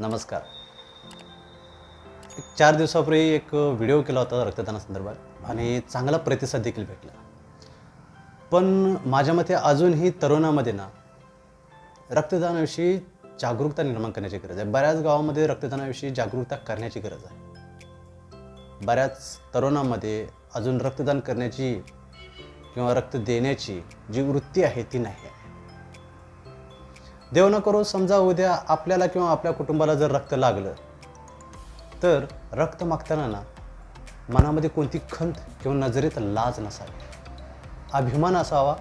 नमस्कार. एक चार दिवसापूर्वी एक व्हिडिओ केला होता रक्तदानासंदर्भात आणि चांगला प्रतिसाद देखील भेटला. पण माझ्या मते अजूनही तरुणामध्ये ना रक्तदानाविषयी जागरूकता निर्माण करण्याची गरज आहे. बऱ्याच गावामध्ये रक्तदानाविषयी जागरूकता करण्याची गरज आहे. बऱ्याच तरुणामध्ये अजून रक्तदान करण्याची किंवा रक्त देण्याची जी वृत्ती आहे ती नाही आहे. देव न करो समजा उद्या आपल्याला किंवा आपल्या कुटुंबाला जर रक्त लागलं तर रक्त मागताना ना मनामध्ये कोणती खंत किंवा नजरेत लाज नसावी. अभिमान असावा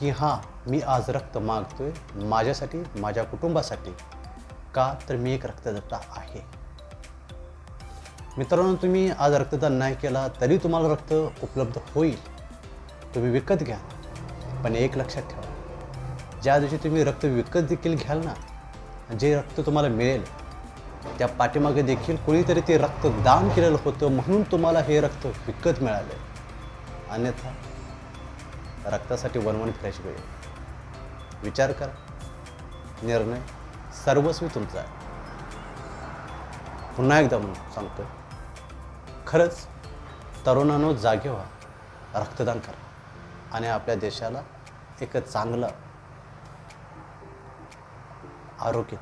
की हां मी आज रक्त मागतोय माझ्यासाठी माझ्या कुटुंबासाठी का तर मी एक रक्तदाता आहे. मित्रांनो तुम्ही आज रक्तदान नाही केला तरी तुम्हाला रक्त उपलब्ध होईल. तुम्ही विकत घ्या पण एक लक्षात ठेवा. ज्या दिवशी तुम्ही रक्त विकत देखील घ्याल ना जे रक्त तुम्हाला मिळेल त्या पाठीमागे देखील कोणीतरी ते रक्त दान केलेलं होतं म्हणून तुम्हाला हे रक्त विकत मिळालं. अन्यथा रक्तासाठी वनवण फिरायची वेळ विचार करा. निर्णय सर्वस्वी तुमचा आहे. पुन्हा एकदा म्हणून सांगतो खरंच तरुणांनो जागे व्हा रक्तदान करा. आणि आपल्या देशाला एक चांगलं आरोग्य.